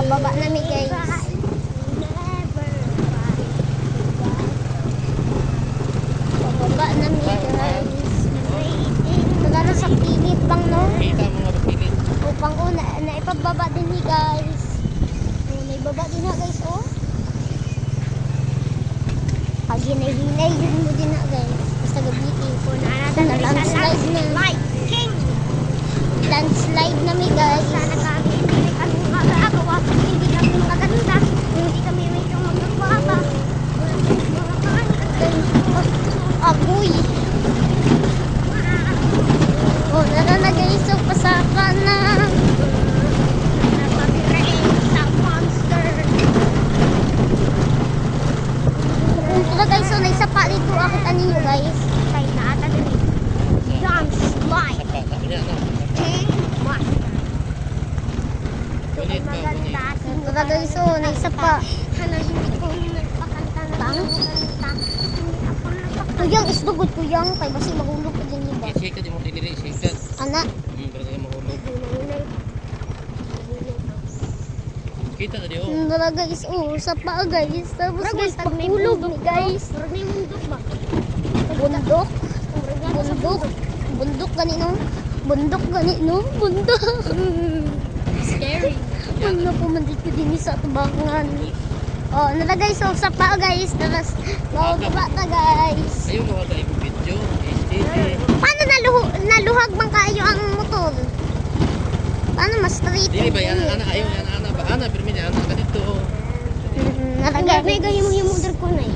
Pababa na mi guys. Pababa na mi guys. Magano sa pilit bang no? Kita mo nga pilit. Upang una, na ipababa din ni guys. Oh, may baba din na guys oh. Pag hinay-hinay yun mo din na guys. Basta gabitin ko na na landslide na. King! Landslide na mi guys. Sana kami hindi kami magagawa. Hindi kami maganda. Hindi kami medyo magagawa. Agoy. Oh, nara na guys. So, pasaka na. Ito guys, so naisapa dito ako taninyo guys. Niya, no? Ulit pa, ulit. Ito na guys, so naisapa. Bang? Tuyang isdugod tuyang. Kay basi mahulog ko din iba. Shake ka, di mo dinili, shake ka. Ana. Hmm, pero di mo hulog. Kita ka di, oh. Ito na guys, oh, sapa guys. Tapos guys, pagulog ni guys. Bundok. Bundok. Bundok gani no? Bundok gani no? Bundok. Scary. Ano po man dito din sa tubangan. Oh, nala guys, so sapa guys. Tapos, baba na guys. Ka yung video. Paano naluhag man kayo ang motor? Straight? Dili ba yan, ana, ayaw yan, ana ba? Ana, pero minyan, ana ka dito. Mm, Nalagay. May gayong yung mother ko na eh.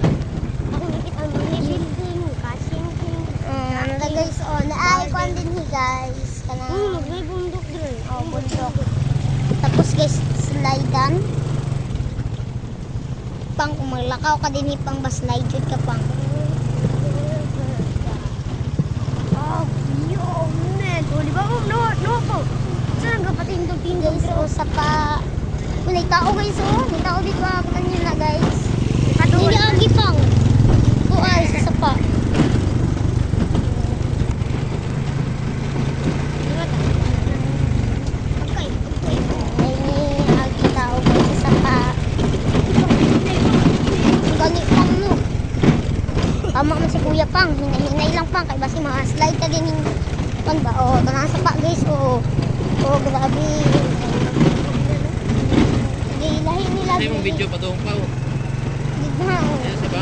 Ako nakita mo ni building, kasing king. Mm, nala guys, oh, naay ko din ni guys. Kana, Hmm, may bundok din. oh, bundok. Tapos guys, slidean. Pang kung maglakaw ka din pang ba slide jud ka pang. Oh, yo, man. O, di ba? Oh, no, no po. Saan ka oh, sapa. May tao guys, oh. May tao dito ako kanyo na guys. Hindi agi pang. Sa sapa. Okay. Ay, agi tao guys sa sapa. Pang. Tama man si Kuya Pang. Hinay-hinay lang pang. Kaya basi mga slide ka din yung pan ba? Oh, tanang sapa guys. Oh, oh grabe. Ilahin nila. Hindi mong video pa doon pa, oh. Sa?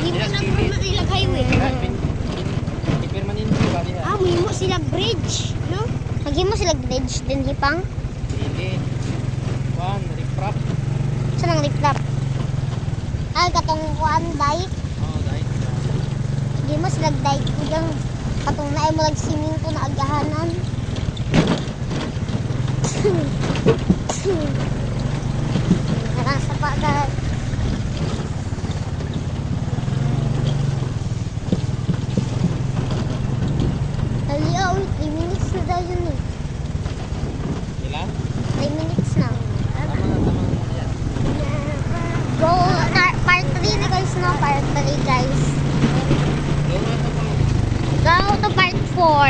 Hindi mo na puno ilang highway. Ah, mo sila bridge, no? Lagi mo sila bridge din hipang. Dili. One, riprap. Sa nang liplap. Ay, katong kuan dai. Oh, dahil. Di mo sila dai kugang katong naay mo lag siminto na agahanan. Karang sa pagat. Dali, oh, wait, 3 minutes na daw yun eh. Ilan? 3 minutes na. Tama na, tama na. Yan. Go, na- part 3 na guys, no? Part 3 guys. Go to part 4.